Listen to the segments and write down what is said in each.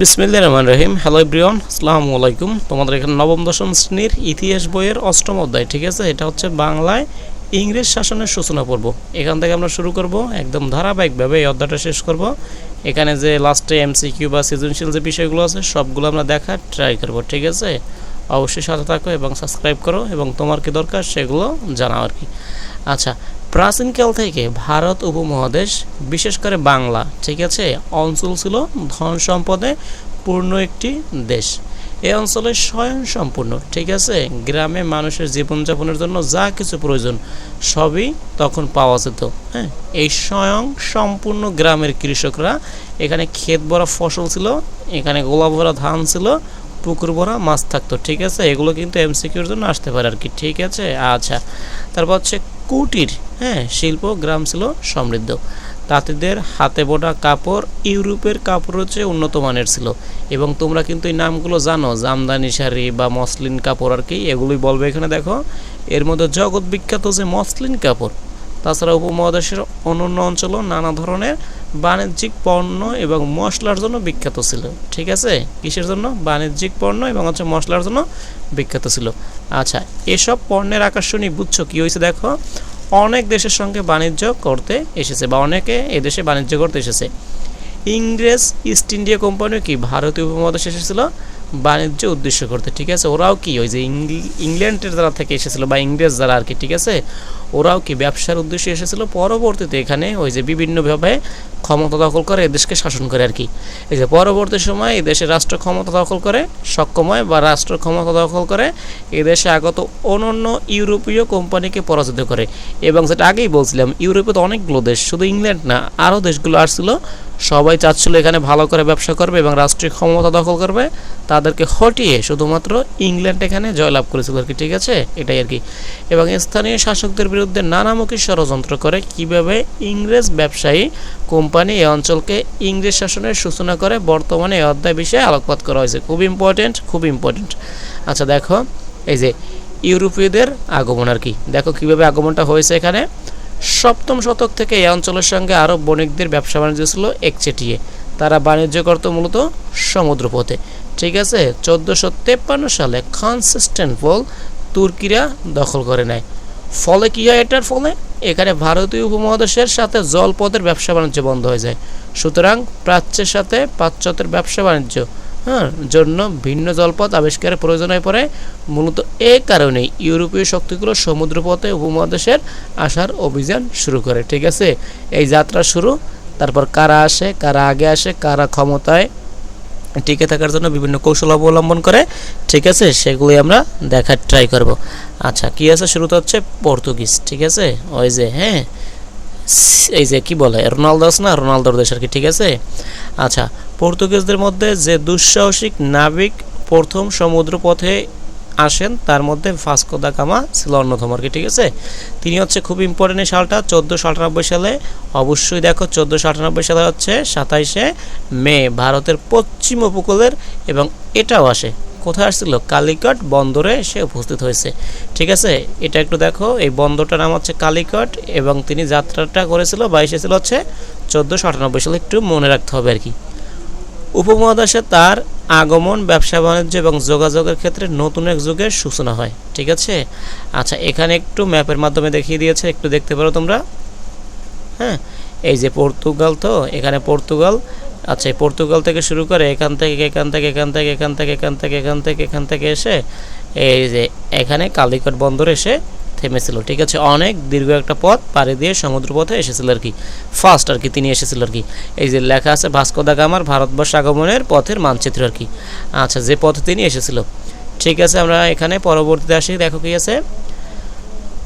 বিসমিল্লা রহমান রহিম। Hello Brian আসসালামু আলাইকুম। তোমাদের এখানে নবম, দশম শ্রেণির ইতিহাস বইয়ের অষ্টম অধ্যায়, ঠিক আছে? এটা হচ্ছে বাংলায় ইংরেজ শাসনের সূচনা পর্ব। এখান থেকে আমরা শুরু করব, একদম ধারাবাহিকভাবে এই অধ্যায়টা শেষ করব। এখানে যে লাস্টে এমসিকিউ বা সৃজনশীল যে বিষয়গুলো আছে, সবগুলো আমরা দেখার ট্রাই করব, ঠিক আছে? অবশ্যই সাথে থাকো এবং সাবস্ক্রাইব করো এবং তোমার কি দরকার সেগুলো জানাও আর কি। আচ্ছা প্রাচীনকাল থেকে ভারত উপমহাদেশ, বিশেষ করে বাংলা, ঠিক আছে, অঞ্চল ছিল ধন সম্পদে পূর্ণ একটি দেশ। এই অঞ্চলে স্বয়ং সম্পূর্ণ, ঠিক আছে, গ্রামে মানুষের জীবনযাপনের জন্য যা কিছু প্রয়োজন সবই তখন পাওয়া যেত হ্যাঁ। এই স্বয়ং সম্পূর্ণ গ্রামের কৃষকরা, এখানে ক্ষেত ভরা ফসল ছিল, এখানে গোলা ভরা ধান ছিল পুকুর ভরা মাছ থাকতো, ঠিক আছে? এগুলো কিন্তু এমসিকিউর জন্য আসতে পারে আর কি ঠিক আছে? আচ্ছা তারপর হচ্ছে কুটির হ্যাঁ? শিল্প, গ্রাম ছিল সমৃদ্ধ। তাঁতিদের হাতে বোনা কাপড়, ইউরোপের কাপড় হচ্ছে উন্নত মানের ছিল। এবং তোমরা কিন্তু এই নামগুলো জানো, জামদানি শাড়ি বা মসলিন কাপড় আর কি, এগুলোই বলবে এখানে দেখো। এর মধ্যে জগৎ বিখ্যাত যে মসলিন কাপড় তাছাড়া উপমহাদেশের অন্যান্য অঞ্চলও নানা ধরনের বাণিজ্যিক পণ্য এবং মশলার জন্য বিখ্যাত ছিল। ঠিক আছে? কিসের জন্য? বাণিজ্যিক পণ্য এবং হচ্ছে মশলার জন্য বিখ্যাত ছিল। আচ্ছা এসব পণ্যের আকর্ষণী বুঝছ কী হয়েছে দেখো? অনেক দেশের সঙ্গে বাণিজ্য করতে এসেছে বা অনেকে এদেশে বাণিজ্য করতে এসেছে। ইংরেজ, ইস্ট ইন্ডিয়া কোম্পানিও কি ভারতীয় উপমহাদেশে এসেছিল? বাণিজ্য উদ্দেশ্য করতে, ঠিক আছে? ওরাও কি ওই যে ইংল্যান্ডের যারা থেকে এসেছিল বা ইংরেজ যারা আর কি, ঠিক আছে? ওরাও কি ব্যবসার উদ্দেশ্যে এসেছিল? পরবর্তীতে এখানে ওই যে বিভিন্নভাবে ক্ষমতা দখল করে এদেশকে শাসন করে আর কি। এই যে পরবর্তী সময় এদেশে রাষ্ট্র ক্ষমতা দখল করে সক্ষম হয় বা রাষ্ট্র ক্ষমতা দখল করে এদেশে আগত অনন্য ইউরোপীয় কোম্পানিকে পরাজিত করে। এবং যেটা আগেই বলছিলাম, ইউরোপে তো অনেকগুলো দেশ, শুধু ইংল্যান্ড না আরও দেশগুলো আসছিল। সবাই চাচ্ছিল এখানে ভালো করে ব্যবসা করবে এবং রাষ্ট্রীয় ক্ষমতা দখল করবে। তাদেরকে হটিয়ে শুধুমাত্র ইংল্যান্ড এখানে জয়লাভ করেছিল আর কি, ঠিক আছে? এটাই আর কি। এবং স্থানীয় শাসকদের বিরুদ্ধে নানামুখী ষড়যন্ত্র করে কীভাবে ইংরেজ ব্যবসায়ী কোম্পানি এই অঞ্চলকে ইংরেজ শাসনের সূচনা করে বর্তমানে এই অধ্যায় বিষয়ে আলোকপাত করা হয়েছে। খুব ইম্পর্টেন্ট খুব ইম্পর্টেন্ট আচ্ছা দেখো, এই যে ইউরোপীয়দের আগমন আর কি। দেখো কীভাবে আগমনটা হয়েছে এখানে। সপ্তম শতক থেকে এই অঞ্চলের সঙ্গে আরব বণিকদের ব্যবসা বাণিজ্য ছিল একচেটিয়ে। তারা বাণিজ্য করত মূলত সমুদ্রপথে। ঠিক আছে, চোদ্দোশো তেপ্পান্ন সালে কনসিস্টেন্টপল তুর্কিরা দখল করে নেয়। ফলে কী হয় এটার ফলে? এখানে ভারতীয় উপমহাদেশের সাথে জলপথের ব্যবসা বাণিজ্য বন্ধ হয়ে যায়। সুতরাং প্রাচ্যের সাথে পাশ্চাত্যের ব্যবসা বাণিজ্য হ্যাঁ জন্য ভিন্ন জলপথ আবিষ্কারের প্রয়োজন হয়ে পড়ে। মূলত এ কারণেই ইউরোপীয় শক্তিগুলো সমুদ্রপথে উপমহাদেশের আসার অভিযান শুরু করে, ঠিক আছে? এই যাত্রা শুরু, তারপর কারা আসে, কারা আগে আসে, কারা ক্ষমতায় টিকে থাকার জন্য বিভিন্ন কৌশল অবলম্বন করে, ঠিক আছে? সেগুলি আমরা দেখার ট্রাই করব। আচ্ছা কি আছে? শুরুতে হচ্ছে পর্তুগিজ, ঠিক আছে? ওই যে হ্যাঁ? এই যে, কি বলে? রোনালদো আছে না? রোনালদোর দেশ আর কি, ঠিক আছে? আচ্ছা পর্তুগিজদের মধ্যে যে দুঃসাহসিক নাবিক প্রথম সমুদ্রপথে আসেন, তার মধ্যে ভাস্কো দা গামা ছিল অন্যতম আর কি, ঠিক আছে? তিনি হচ্ছে খুব ইম্পর্টেন্ট এই সালটা, চোদ্দোশো আটানব্বই সালে। অবশ্যই দেখো, চোদ্দোশো আটানব্বই সালে হচ্ছে সাতাইশে মে, ভারতের পশ্চিম উপকূলের এবং এটাও আসে। কোথায় আসছিল? কালিকট বন্দরে এসে উপস্থিত হয়েছে। ঠিক আছে? এটা একটু দেখো, এই বন্দরটার নাম হচ্ছে কালিকট এবং তিনি যাত্রাটা করেছিল বা এসেছিল হচ্ছে চোদ্দোশো আটানব্বই সালে। একটু মনে রাখতে হবে আর কি। উপমহাদেশে তার আগমন, ব্যবসা, বাণিজ্য এবং যোগাযোগের ক্ষেত্রে নতুন এক যুগের সূচনা হয়। ঠিক আছে? আচ্ছা এখানে একটু ম্যাপের মাধ্যমে দেখিয়ে দিয়েছে, একটু দেখতে পারো তোমরা। হ্যাঁ এই যে পর্তুগাল তো, এখানে পর্তুগাল। আচ্ছা এই পর্তুগাল থেকে শুরু করে এখান থেকে এখান থেকে এখান থেকে এখান থেকে এখান থেকে এখান থেকে এখান থেকে এসে এই যে এখানে কালিকট বন্দর এসে থেমেছিল, ঠিক আছে? অনেক দীর্ঘ একটা পথ পাড়ি দিয়ে সমুদ্রপথে এসেছিল আর কি। ফার্স্ট আর কি তিনি এসেছিল আর কি। এই যে লেখা আছে, ভাস্কো দা গামার ভারতবর্ষ আগমনের পথের মানচিত্র আর কি। আচ্ছা যে পথে তিনি এসেছিল। ঠিক আছে, আমরা এখানে পরবর্তীতে আসি, দেখো কি আছে?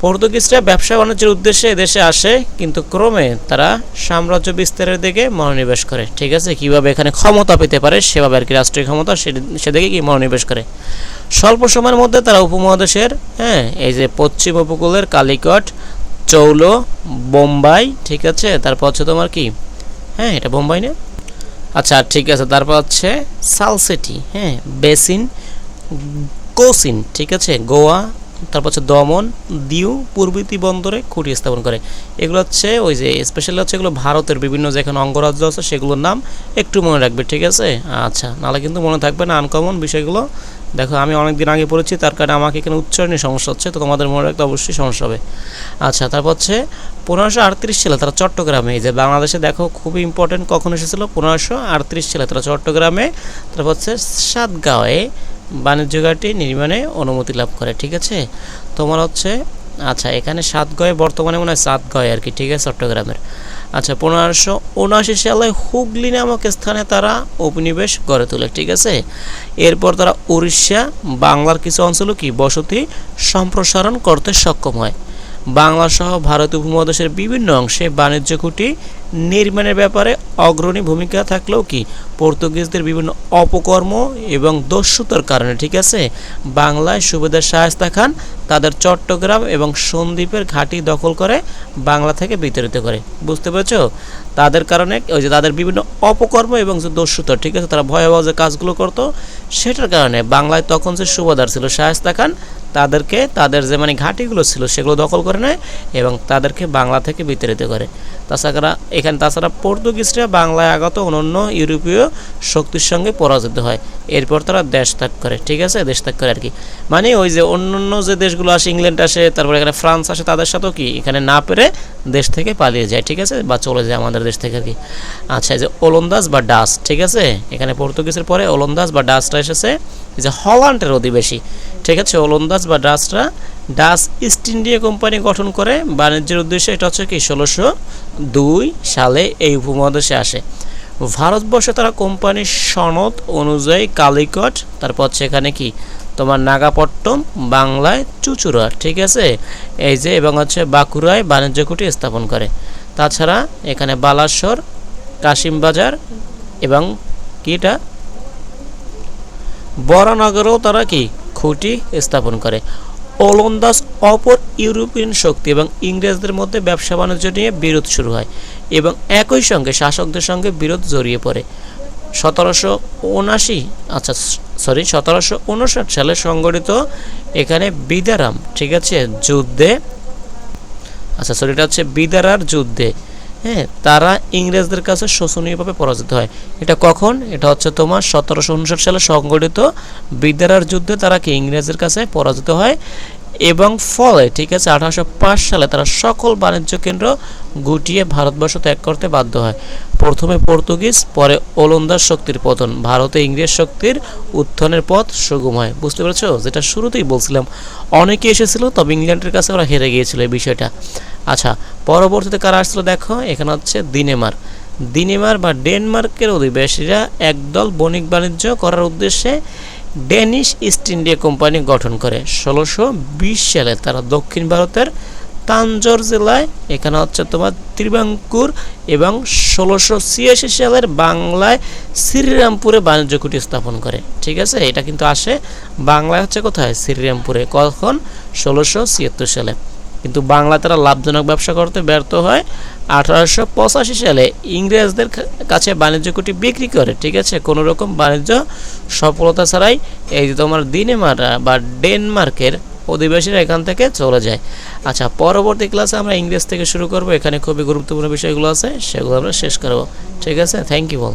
পর্তুগিজরা ব্যবসা বাণিজ্যের উদ্দেশ্যে এদেশে আসে, কিন্তু ক্রমে তারা সাম্রাজ্য বিস্তারের দিকে মনোনিবেশ করে। ঠিক আছে? কীভাবে এখানে ক্ষমতা পেতে পারে সেভাবে আর কি রাষ্ট্রীয় ক্ষমতা সেদিকে কি মনোনিবেশ করে? স্বল্প সময়ের মধ্যে তারা উপমহাদেশের হ্যাঁ এই যে পশ্চিম উপকূলের কালিকট, চৌলো, বোম্বাই, ঠিক আছে? তারপর হচ্ছে তোমার কি? হ্যাঁ এটা বোম্বাই না? আচ্ছা ঠিক আছে। তারপর হচ্ছে সালসেটি হ্যাঁ বেসিন, কোসিন, ঠিক আছে? গোয়া তারপর হচ্ছে দমন, দিউ প্রভৃতি বন্দরে খুঁটি স্থাপন করে। এগুলো হচ্ছে ওই যে স্পেশালি হচ্ছে এগুলো ভারতের বিভিন্ন যেখানে অঙ্গরাজ্য আছে সেগুলোর নাম একটু মনে রাখবে, ঠিক আছে? আচ্ছা নাহলে কিন্তু মনে থাকবে না আনকমন বিষয়গুলো। দেখো, আমি অনেক দিন আগে পড়েছি, তার কারণে আমাকে এখানে উচ্চারণে সমস্যা হচ্ছে, তো তোমাদের মনে রাখতে অবশ্যই সমস্যা হবে। আচ্ছা তারপর হচ্ছে পনেরোশো আটত্রিশ সালে তারা চট্টগ্রামে, এই যে বাংলাদেশে দেখো খুবই ইম্পর্টেন্ট কখন এসেছিল? পনেরোশো আটত্রিশ সালে তারা চট্টগ্রামে, তারপর হচ্ছে সাতগাঁওয়ে বাণিজ্য ঘাটি নির্মাণে অনুমতি লাভ করে, ঠিক আছে? তোমার হচ্ছে আচ্ছা এখানে সাতগয়ে, বর্তমানে মনে হয় সাতগয় আর কি, ঠিক আছে, চট্টগ্রামের। আচ্ছা পনেরোশো উনআশি সালে হুগলি নামক স্থানে তারা উপনিবেশ গড়ে তোলে, ঠিক আছে? এরপর তারা উড়িষ্যা, বাংলার কিছু অঞ্চলও কি বসতি সম্প্রসারণ করতে সক্ষম হয়। বাংলা সহ ভারতীয় উপমহাদেশের বিভিন্ন অংশে বাণিজ্য কুটি নির্মাণের ব্যাপারে অগ্রণী ভূমিকা থাকলেও কি পর্তুগিজদের বিভিন্ন অপকর্ম এবং দস্যুতার কারণে, ঠিক আছে? বাংলায় সুবেদার শায়েস্তা খান তাদের চট্টগ্রাম এবং সন্দ্বীপের ঘাঁটি দখল করে বাংলা থেকে বিতাড়িত করে। বুঝতে পেরেছ? তাদের কারণে ওই যে তাদের বিভিন্ন অপকর্ম এবং যে দস্যুতা, ঠিক আছে? তারা ভয়াবহ যে কাজগুলো করতো। সেটার কারণে বাংলায় তখন যে সুবাদার ছিল শায়েস্তা খান, তাদেরকে তাদের যে মানে ঘাঁটিগুলো ছিল সেগুলো দখল করে নেয় এবং তাদেরকে বাংলা থেকে বিতাড়িত করে। তাছাড়া এখানে তাছাড়া পর্তুগিজরা বাংলায় আগত অন্যান্য ইউরোপীয় শক্তির সঙ্গে পরাজিত হয়। এরপর তারা দেশ ত্যাগ করে, ঠিক আছে? দেশ ত্যাগ করে আর কি। মানে ওই যে অন্যান্য যে দেশগুলো আসে, ইংল্যান্ড আসে, তারপরে এখানে ফ্রান্স আসে, তাদের সাথেও কি? এখানে না পেরে দেশ থেকে পালিয়ে যায়, ঠিক আছে? বা চলে যায় আমাদের দেশ থেকে কি। আচ্ছা এই যে ওলন্দাজ বা ডাস ঠিক আছে? এখানে পর্তুগিজের পরে ওলন্দাজ বা ডাসটা এসেছে যে হল্যান্ডের অধিবাসী, ঠিক আছে? ওলন্দাজ বা ডাচরা ডাস ইস্ট ইন্ডিয়া কোম্পানি গঠন করে, বাণিজ্যের উদ্দেশ্যে এটা হচ্ছে কি? ষোলোশো দুই সালে এই উপমহাদেশে আসে। ভারতবর্ষে তারা কোম্পানির সনদ অনুযায়ী কালিকট, তারপর হচ্ছে এখানে কি? তোমার নাগাপট্টম বাংলায় চুচুড়া, ঠিক আছে? এই যে, এবং হচ্ছে বাঁকুড়ায় বাণিজ্য কুটি স্থাপন করে। তাছাড়া এখানে বালাসর, কাশিমবাজার এবং কি এটা বরানগরেও তারা কি খুঁটি স্থাপন করে। ওলন্দাজ অপর ইউরোপিয়ান শক্তি এবং ইংরেজদের মধ্যে ব্যবসা বাণিজ্য নিয়ে বিরোধ শুরু হয় এবং একই সঙ্গে শাসকদের সঙ্গে বিরোধ জড়িয়ে পড়ে। সতেরোশো উনাশি আচ্ছা সরি, সতেরোশো উনষাট সালে সংগঠিত এখানে বিদারাম, ঠিক আছে, যুদ্ধে। আচ্ছা সরি এটা হচ্ছে বিদারার যুদ্ধে। হ্যাঁ তারা ইংরেজদের কাছে শোষণীয়ভাবে পরাজিত হয়। এটা কখন? এটা হচ্ছে তোমার সতেরোশো উনষাট সালে সংগঠিত বিদ্যারার যুদ্ধে তারা কি ইংরেজদের কাছে পরাজিত হয়? এবং ফলে, ঠিক আছে, আঠারোশো পাঁচ সালে তারা সকল বাণিজ্য কেন্দ্র গুটিয়ে ভারতবর্ষ ত্যাগ করতে বাধ্য হয়। প্রথমে পর্তুগিজ, পরে ওলন্দাজ শক্তির পতন। ভারতে ইংরেজ শক্তির উত্থানের পথ সুগম হয়। বুঝতে পেরেছ? যেটা শুরুতেই বলছিলাম। অনেকে এসেছিল, তবে ইংল্যান্ডের কাছে ওরা হেরে গিয়েছিল এই বিষয়টা। আচ্ছা পরবর্তীতে কারা আসছিল দেখো? এখানে হচ্ছে দিনেমার। দিনেমার বা ডেনমার্কের অধিবাসীরা একদল বণিক বাণিজ্য করার উদ্দেশ্যে ডেনিশ ইস্ট ইন্ডিয়া কোম্পানি গঠন করে। ষোলোশো সালে তারা দক্ষিণ ভারতের তাঞ্জোর জেলায়, এখানে হচ্ছে তোমার ত্রিবাঙ্কুর এবং ষোলোশো ছিয়াশি সালের বাংলায় শ্রীরামপুরে বাণিজ্য কুটি স্থাপন করে। ঠিক আছে? এটা কিন্তু আসে বাংলায় হচ্ছে কোথায়? শ্রীরামপুরে। কখন? ষোলোশো ছিয়াত্তর সালে। কিন্তু বাংলা তারা লাভজনক ব্যবসা করতে ব্যর্থ হয়। আঠারোশো পঁচাশি সালে ইংরেজদের কাছে বাণিজ্য কুটি বিক্রি করে, ঠিক আছে? কোনো রকম বাণিজ্য সফলতা ছাড়াই এই যে তোমার দিনেমারা বা ডেনমার্কের অধিবাসীরা এখান থেকে চলে যায়। আচ্ছা পরবর্তী ক্লাসে আমরা ইংরেজ থেকে শুরু করব। এখানে খুবই গুরুত্বপূর্ণ বিষয়গুলো আছে, সেগুলো আমরা শেষ করব। ঠিক আছে? Thank you ball